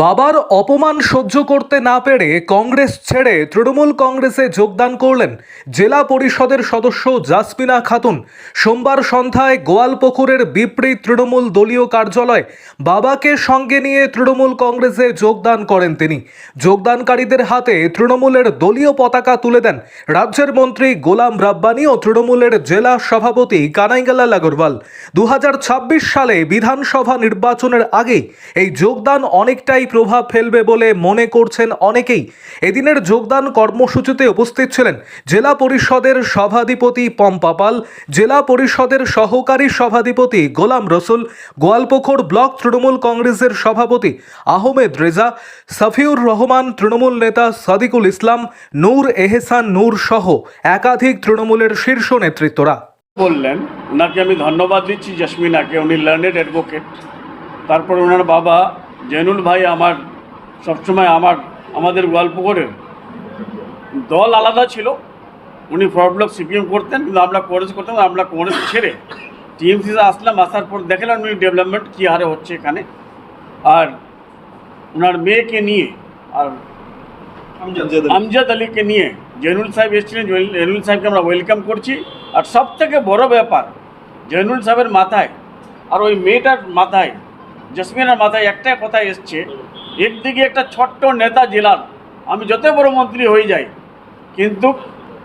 বাবার অপমান সহ্য করতে না পেরে কংগ্রেস ছেড়ে তৃণমূল কংগ্রেসে যোগদান করলেন জেলা পরিষদের সদস্য জাসমিনা খাতুন। সোমবার সন্ধ্যায় গোয়ালপুকুরের বিপরীত তৃণমূল দলীয় কার্যালয়ে বাবাকে সঙ্গে নিয়ে তৃণমূল কংগ্রেসে যোগদান করেন তিনি। যোগদানকারীদের হাতে তৃণমূলের দলীয় পতাকা তুলে দেন রাজ্যের মন্ত্রী গোলাম রাব্বানি ও তৃণমূলের জেলা সভাপতি কানাইগালাল আগরওয়াল। দু হাজার ছাব্বিশ সালে বিধানসভা নির্বাচনের আগেই এই যোগদান অনেকটাই প্রভাব ফেলবে বলে মনে করছেন অনেকেই। এদিনের যোগদান কর্মসূচিতে উপস্থিত ছিলেন জেলা পরিষদের সভাধিপতি পম্পা পাল, জেলা পরিষদের সহকারী সভাধিপতি গোলাম রসুল গোয়ালপুকুর ব্লক তৃণমূল কংগ্রেসের সভাপতি আহমেদ রেজা, সাফিউর রহমান তৃণমূল নেতা সাদিকুল ইসলাম, নূর এহসান নূর সহ একাধিক তৃণমূলের শীর্ষ নেতৃত্বরা। বললেন ওনাকে আমি ধন্যবাদ দিচ্ছি জসমিনাকে? উনি লার্নেড অ্যাডভোকেট তারপর ওনার বাবা জেনুল ভাই আমার সবসময় আমার আমাদের গোয়ালপুকুরের দল আলাদা ছিল। উনি ফরওয়ার্ড ব্লক সিপিএম করতেন কিন্তু আমরা কংগ্রেস করতাম আমরা কংগ্রেস ছেড়ে টিএমসিতে আসলাম আসার পর দেখলাম উনি ডেভেলপমেন্ট কী হারে হচ্ছে এখানে। আর ওনার মেয়েকে নিয়ে আর আমজাদ আলীকে নিয়ে জৈনুল সাহেব এসেছিলেন জৈন- জৈনুল সাহেবকে আমরা ওয়েলকাম করছি। আর সব থেকে বড় ব্যাপার জৈনুল সাহেবের মাথায় আর ওই মেয়েটার মাথায় জসমিনের মাথায় একটাই কথা এসছে, একদিকে একটা ছোট্ট নেতা জেলার আমি যত বড় মন্ত্রী হয়ে যাই, কিন্তু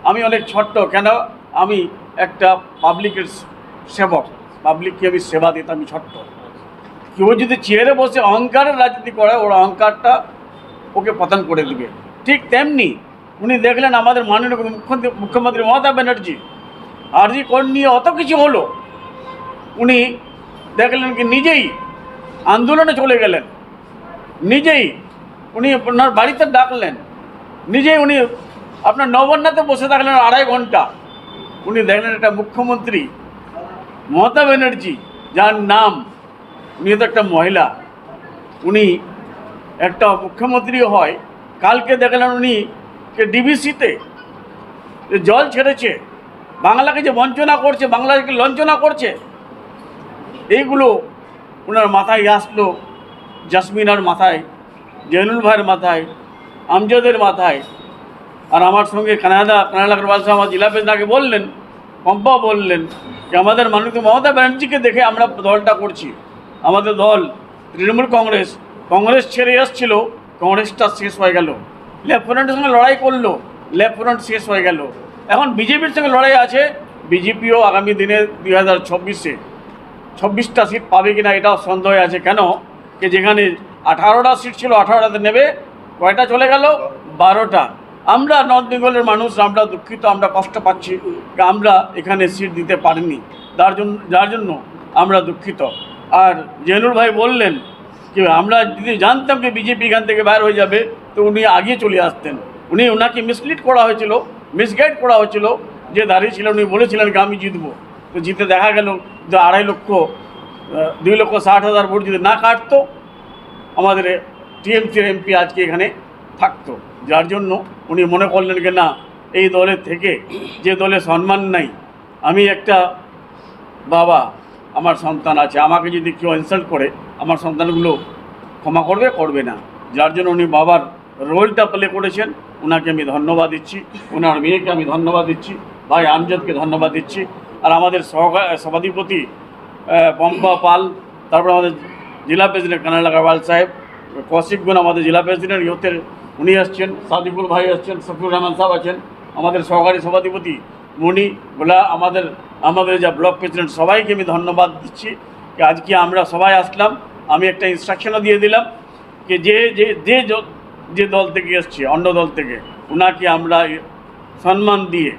আমি অনেক ছোট্ট, কেন? আমি একটা পাবলিকের সেবক, পাবলিককে আমি সেবা দিতে আমি ছোট্ট। কেউ যদি চেয়ারে বসে অহংকারের রাজনীতি করে, ওর অহংকারটা ওকে পতন করে দিবে। ঠিক তেমনি উনি দেখলেন আমাদের মাননীয় মুখ্যমন্ত্রী মমতা ব্যানার্জি আরজি কোড নিয়ে অত কিছু হলো, উনি দেখলেন কি নিজেই আন্দোলনে চলে গেলেন। নিজেই উনি আপনার বাড়িতে ডাকলেন। নিজেই উনি আপনার নবান্নাতে বসে থাকলেন আড়াই ঘণ্টা। উনি দেখলেন একটা মুখ্যমন্ত্রী, মমতা ব্যানার্জি, যার নাম, উনি তো একটা মহিলা। উনি একটা মুখ্যমন্ত্রী হয়। কালকে দেখলেন উনি কে ডিবিসিতে জল ছেড়েছে, বাংলাকে যে বঞ্চনা করছে, বাংলাকে লঞ্চনা করছে, এইগুলো ওনার মাথায় আসলো, জাসমিনার মাথায় জৈনুল ভাইয়ের মাথায়, আমজাদের মাথায়। আর আমার সঙ্গে কানাডা কানাডা আগরওয়াল সাহেব আমার জেলা প্রেসিডেন্টকে বললেন, পম্পা বললেন যে আমাদের মাননীয় মমতা ব্যানার্জিকে দেখে আমরা দলটা করছি। আমাদের দল, তৃণমূল কংগ্রেস কংগ্রেস ছেড়ে এসছিল, কংগ্রেসটা শেষ হয়ে গেল। লেফটেন্যান্টের সঙ্গে লড়াই করল লেফটেন্যান্ট শেষ হয়ে গেল। এখন বিজেপির সঙ্গে লড়াই আছে, বিজেপিও আগামী দিনে দুই হাজার চব্বিশটা সিট পাবে কিনা এটাও সন্দেহ আছে। কেন? যে যেখানে আঠারোটা সিট ছিল, আঠারোটাতে নেবে, কয়টা চলে গেল? বারোটা। আমরা নর্থ বেঙ্গলের মানুষ, আমরা দুঃখিত, আমরা কষ্ট পাচ্ছি, আমরা এখানে সিট দিতে পারিনি। তার জন্য, যার জন্য আমরা দুঃখিত। আর জেনুর ভাই বললেন যে আমরা যদি জানতাম যে বিজেপি এখান থেকে বাইর হয়ে যাবে, তো উনি আগে চলে আসতেন। উনি ওনাকে মিসলিড করা হয়েছিল মিসগাইড করা হয়েছিল, যে দাঁড়িয়ে ছিলেন, উনি বলেছিলেন যে আমি জিতবো। তো জিতে দেখা গেল। যে আড়াই লক্ষ দুই লক্ষ ষাট হাজার ভোট যদি না কাটতো, আমাদের টিএমসির এমপি আজকে এখানে থাকতো। যার জন্য উনি মনে করলেন যে, না, এই দলের থেকে যে দলে সম্মান নাই, আমি একটা বাবা, আমার সন্তান আছে, আমাকে যদি কেউ ইনসাল্ট করে, আমার সন্তানগুলো ক্ষমা করবে করবে না। যার জন্য উনি বাবার রোলটা প্লে করেছেন। ওনাকে আমি ধন্যবাদ দিচ্ছি। ওনার মেয়েকে আমি ধন্যবাদ দিচ্ছি। ভাই আমজাদকে ধন্যবাদ দিচ্ছি। আর আমাদের সভাধিপতি পম্পা পাল, তারপর আমাদের জেলা প্রেসিডেন্ট কানাডা কারওয়াল সাহেব কৌশিকগুণ আমাদের জেলা প্রেসিডেন্ট, ইহতের উনি আসছেন, সাদিকুল ভাই আসছেন, শফিউর রহমান সাহেব আছেন, আমাদের সহকারী সভাধিপতি মুনি, গোলা আমাদের আমাদের যা ব্লক প্রেসিডেন্ট, সবাইকে আমি ধন্যবাদ দিচ্ছি যে আজকে আমরা সবাই আসলাম, আমি একটা ইনস্ট্রাকশনও দিয়ে দিলাম যে যে যে যে যে দল থেকে এসছে, অন্য দল থেকে ওনাকে আমরা সম্মান দিয়ে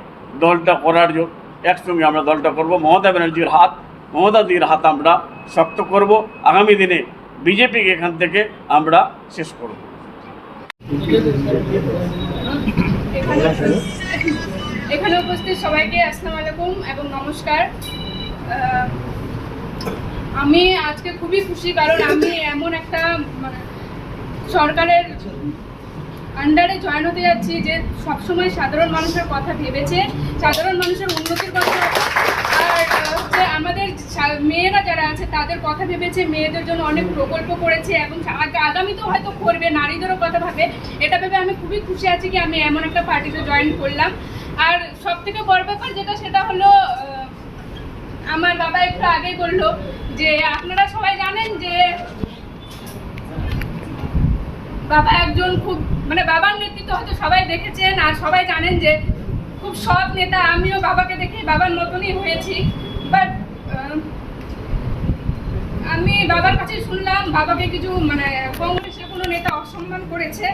দলটা করার জন্য একসঙ্গে আমরা দলটা করব। মমতা ব্যানার্জির হাত মমতা দির হাত আমরা শক্ত করব। আগামী দিনে বিজেপিকে এখান থেকে আমরা শেষ করব। এখানে উপস্থিত সবাইকে আসসালামু আলাইকুম এবং নমস্কার। আমি আজকে খুবই খুশি কারণ আমি এমন একটা মানে, সরকারের আন্ডারে জয়েন হতে যাচ্ছি যে সবসময় সাধারণ মানুষের কথা ভেবেছে, সাধারণ মানুষের উন্নতির কথা আর হচ্ছে আমাদের মেয়েরা যারা আছে, তাদের কথা ভেবেছে, মেয়েদের জন্য অনেক প্রকল্প করেছে এবং আগ- আগামীতেও হয়তো করবে, নারীদেরও কথা ভাবে। এটা ভেবে আমি খুবই খুশি আছি কি আমি এমন একটা পার্টিতে জয়েন করলাম। আর সব থেকে বড় ব্যাপার যেটা, সেটা হলো আমার বাবা একটু আগেই বলল যে, আপনারা সবাই জানেন যে বাবা একজন খুব মানে বাবার নেতৃত্ব হয়তো সবাই দেখেছেন আর সবাই জানেন যে খুব সৎ নেতা আমিও বাবাকে দেখে বাবার মতনই হয়েছি। বাট আমি বাবার কাছে শুনলাম বাবাকে কিছু মানে কংগ্রেসের কোনো নেতা অসম্মান করেছে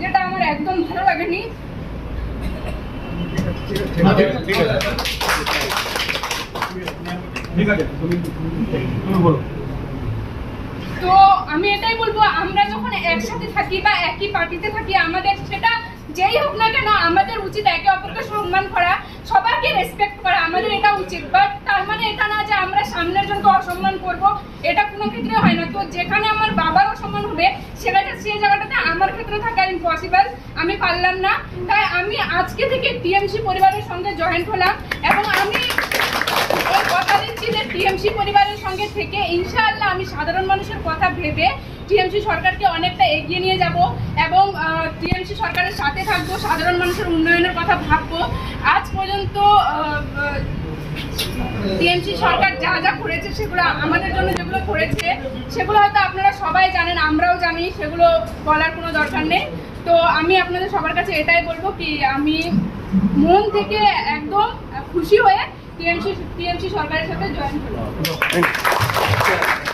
যেটা আমার একদম ভালো লাগেনি। তো আমি এটাই বলব, আমরা যখন একসাথে থাকি বা একই পার্টিতে থাকি, আমাদের সেটা যেই হোক না কেন, আমাদের উচিত একে অপরকে সম্মান করা, সবাইকে রেসপেক্ট করা, আমাদের এটা উচিত। বাট তার মানে এটা না যে আমরা সামনের জনকে অসম্মান করব, এটা কোনো ক্ষেত্রে হয় না। তো যেখানে আমার বাবার অসম্মান হবে সেটা সেই জায়গাটাতে আমার ক্ষেত্রে থাকা ইম্পসিবল আমি পারলাম না। তাই আমি আজকে থেকে টিএমসি পরিবারের সঙ্গে জয়েন্ট হলাম এবং আমি কথা দিচ্ছি যে টিএমসি পরিবারের সঙ্গে থেকে ইনশাআল্লাহ আমি সাধারণ মানুষের কথা ভেবে টিএমসি সরকারকে অনেকটা এগিয়ে নিয়ে যাব এবং টিএমসি সরকারের সাথে থাকব, সাধারণ মানুষের উন্নয়নের কথা ভাববো। আজ পর্যন্ত টিএমসি সরকার যা যা করেছে সেগুলো আমাদের জন্য যেগুলো করেছে, সেগুলো হয়তো আপনারা সবাই জানেন, আমরাও জানি, সেগুলো বলার কোনো দরকার নেই। তো আমি আপনাদের সবার কাছে এটাই বলব কি, আমি মন থেকে একদম খুশি হয়ে টিএমসি টিএমসি সরকারের সাথে জয়েন করলাম